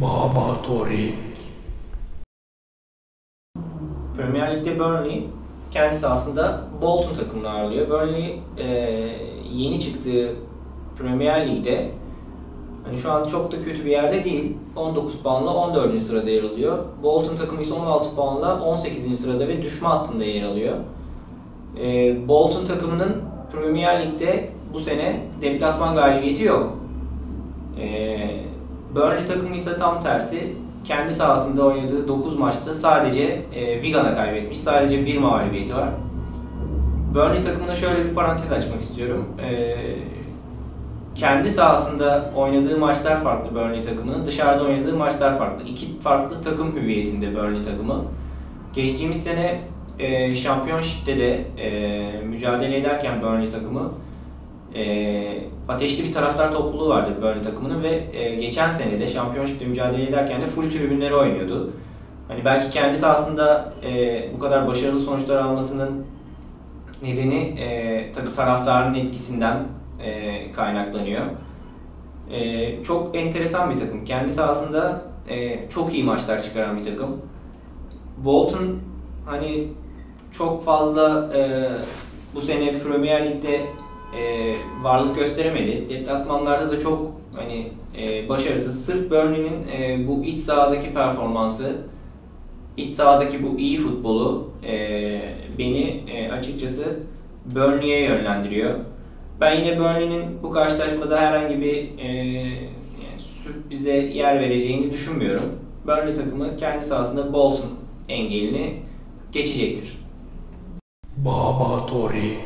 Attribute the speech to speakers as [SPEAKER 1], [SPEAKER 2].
[SPEAKER 1] Baba Torik.
[SPEAKER 2] Premier Lig'de Burnley kendi sahasında Bolton takımını ağırlıyor. Burnley e, yeni çıktığı Premier Lig'de hani şu an çok da kötü bir yerde değil. 19 puanla 14. sırada yer alıyor. Bolton takımı ise 16 puanla 18. sırada ve düşme hattında yer alıyor. E, Bolton takımının Premier Lig'de bu sene deplasman galibiyeti yok. Burnley takımı ise tam tersi kendi sahasında oynadığı 9 maçta sadece e, Wigan'a kaybetmiş. Sadece bir mağlubiyeti var. Burnley takımına şöyle bir parantez açmak istiyorum. E, kendi sahasında oynadığı maçlar farklı Burnley takımının. Dışarıda oynadığı maçlar farklı. İki farklı takım hüviyetinde Burnley takımı. Geçtiğimiz sene e, Championship'te de e, mücadele ederken Burnley takımı e, ateşli bir taraftar topluluğu vardı Burnley takımının ve e, geçen sene de Championship'te mücadele ederken de full tribünleri oynuyordu. Hani belki kendisi aslında e, bu kadar başarılı sonuçlar almasının nedeni e, tabii taraftarın etkisinden e, kaynaklanıyor. E, çok enteresan bir takım. Kendi sahasında e, çok iyi maçlar çıkaran bir takım. Bolton hani çok fazla e, bu sene Premier Lig'de e, varlık gösteremedi. Deplasmanlarda da çok hani e, başarısız. Sırf Burnley'nin e, bu iç sahadaki performansı, iç sahadaki bu iyi futbolu e, beni e, açıkçası Burnley'e yönlendiriyor. Ben yine Burnley'nin bu karşılaşmada herhangi bir e, yani sürprize yer vereceğini düşünmüyorum. Burnley takımı kendi sahasında Bolton engelini geçecektir.
[SPEAKER 1] Baba Torik.